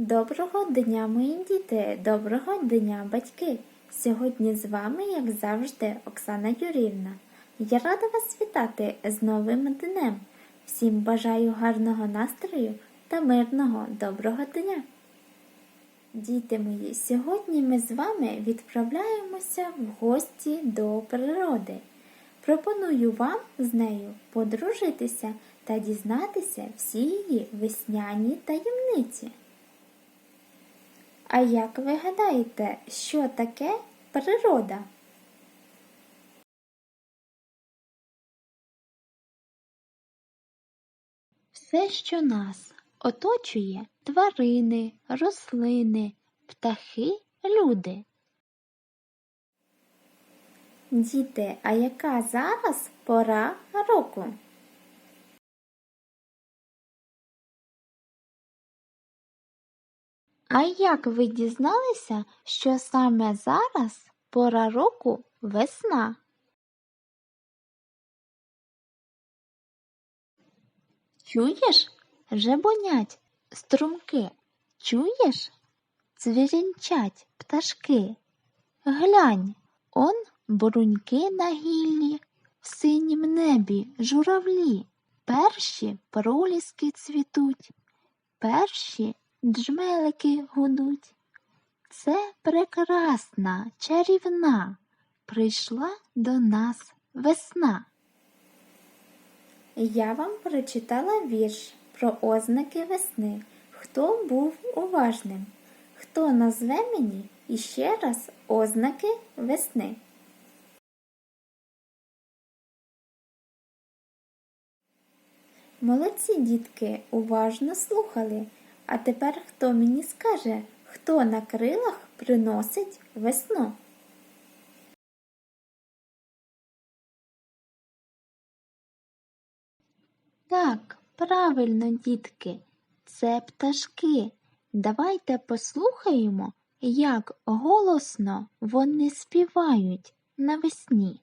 Доброго дня, мої діти! Доброго дня, батьки! Сьогодні з вами, як завжди, Оксана Юрівна. Я рада вас вітати з новим днем. Всім бажаю гарного настрою та мирного доброго дня. Діти мої, сьогодні ми з вами відправляємося в гості до природи. Пропоную вам з нею подружитися та дізнатися всі її весняні таємниці. А як ви гадаєте, що таке природа? Все, що нас оточує тварини, рослини, птахи, люди. Діти, а яка зараз пора року? А як ви дізналися, що саме зараз пора року весна? Чуєш? Жебонять струмки. Чуєш? Цвірінчать пташки. Глянь, он бруньки на гіллі, в синім небі журавлі. Перші проліски цвітуть, перші джмелики гудуть. Це прекрасна, чарівна, прийшла до нас весна. Я вам прочитала вірш про ознаки весни. Хто був уважним? Хто назве мені іще раз ознаки весни? Молодці дітки уважно слухали. А тепер хто мені скаже, хто на крилах приносить весну? Так, правильно, дітки, це пташки. Давайте послухаємо, як голосно вони співають навесні.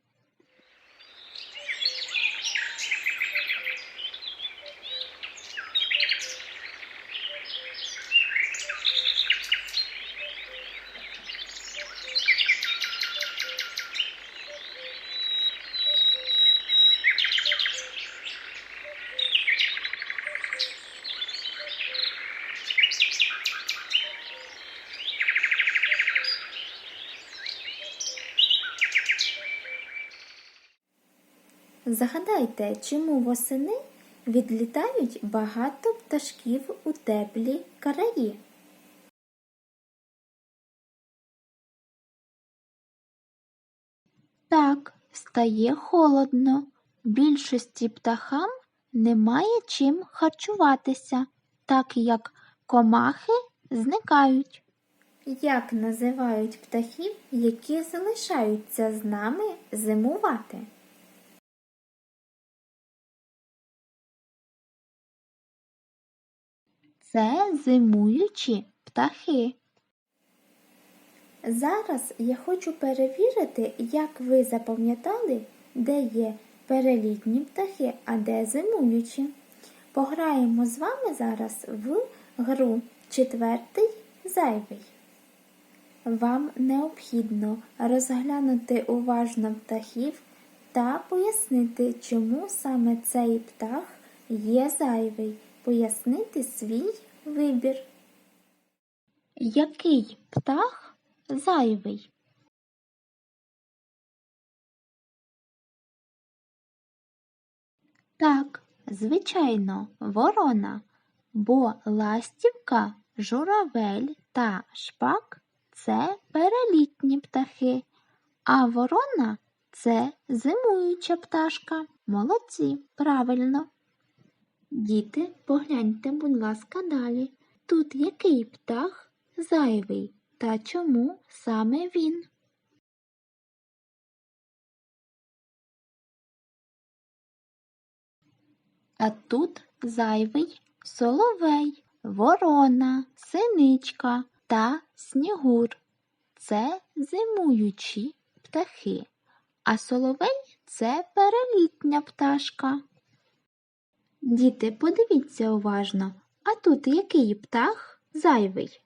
Згадайте, чому восени відлітають багато пташків у теплі краї? Так, стає холодно. Більшості птахам немає чим харчуватися, так як комахи зникають. Як називають птахів, які залишаються з нами зимувати? Це зимуючі птахи. Зараз я хочу перевірити, як ви запам'ятали, де є перелітні птахи, а де зимуючі. Пограємо з вами зараз в гру четвертий зайвий. Вам необхідно розглянути уважно птахів та пояснити, чому саме цей птах є зайвий, пояснити свій вибір. Який птах зайвий? Так, звичайно, ворона, бо ластівка, журавель та шпак це перелітні птахи, а ворона це зимуюча пташка. Молодці, правильно. Діти, погляньте, будь ласка, далі. Тут який птах зайвий та чому саме він? А тут зайвий соловей, ворона, синичка та снігур. Це зимуючі птахи, а соловей це перелітня пташка. Діти, подивіться уважно, а тут який птах зайвий?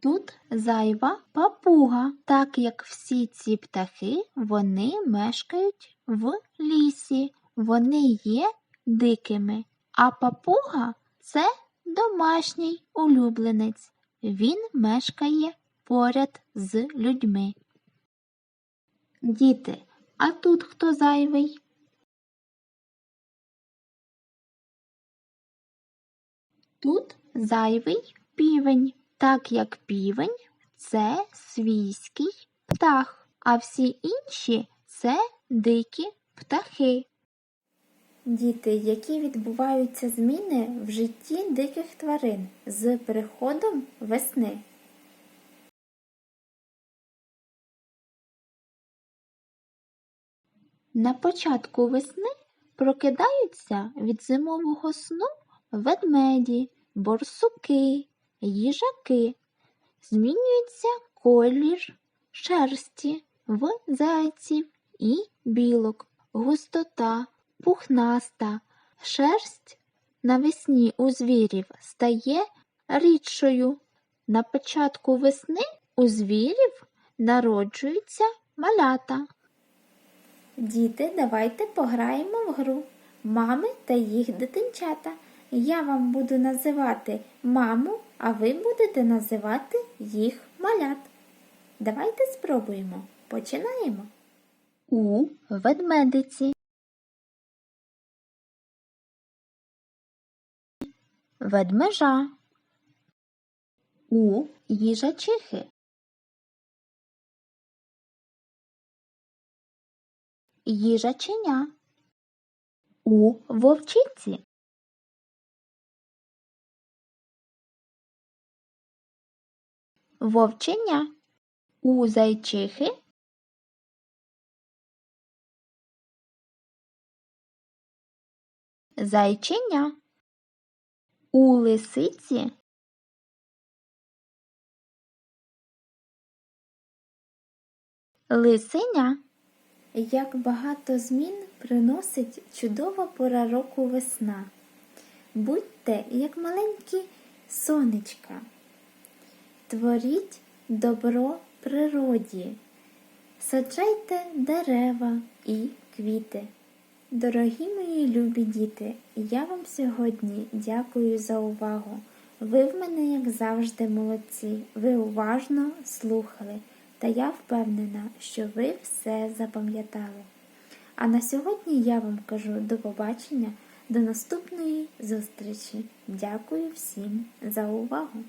Тут зайва папуга, так як всі ці птахи вони мешкають в лісі, вони є дикими, а папуга це домашній улюбленець. Він мешкає поряд з людьми. Діти, а тут хто зайвий? Тут зайвий півень, так як півень це свійський птах, а всі інші це дикі птахи. Діти, які відбуваються зміни в житті диких тварин з приходом весни. На початку весни прокидаються від зимового сну ведмеді, борсуки, їжаки. Змінюється колір шерсті в зайців і білок, густота, пухнаста. Шерсть навесні у звірів стає рідшою. На початку весни у звірів народжуються малята. Діти, давайте пограємо в гру мами та їх дитинчата. Я вам буду називати маму, а ви будете називати їх малят. Давайте спробуємо. Починаємо. У ведмедиці. Ведмежа. У їжачихи. Їжаченя. У вовчиці. Вовченя. У зайчихи. Зайченя. У лисиці. Лисеня. Як багато змін приносить чудова пора року весна. Будьте, як маленькі сонечка. Творіть добро природі, саджайте дерева і квіти. Дорогі мої любі діти, я вам сьогодні дякую за увагу. Ви в мене, як завжди, молодці, ви уважно слухали, та я впевнена, що ви все запам'ятали. А на сьогодні я вам кажу до побачення, до наступної зустрічі. Дякую всім за увагу!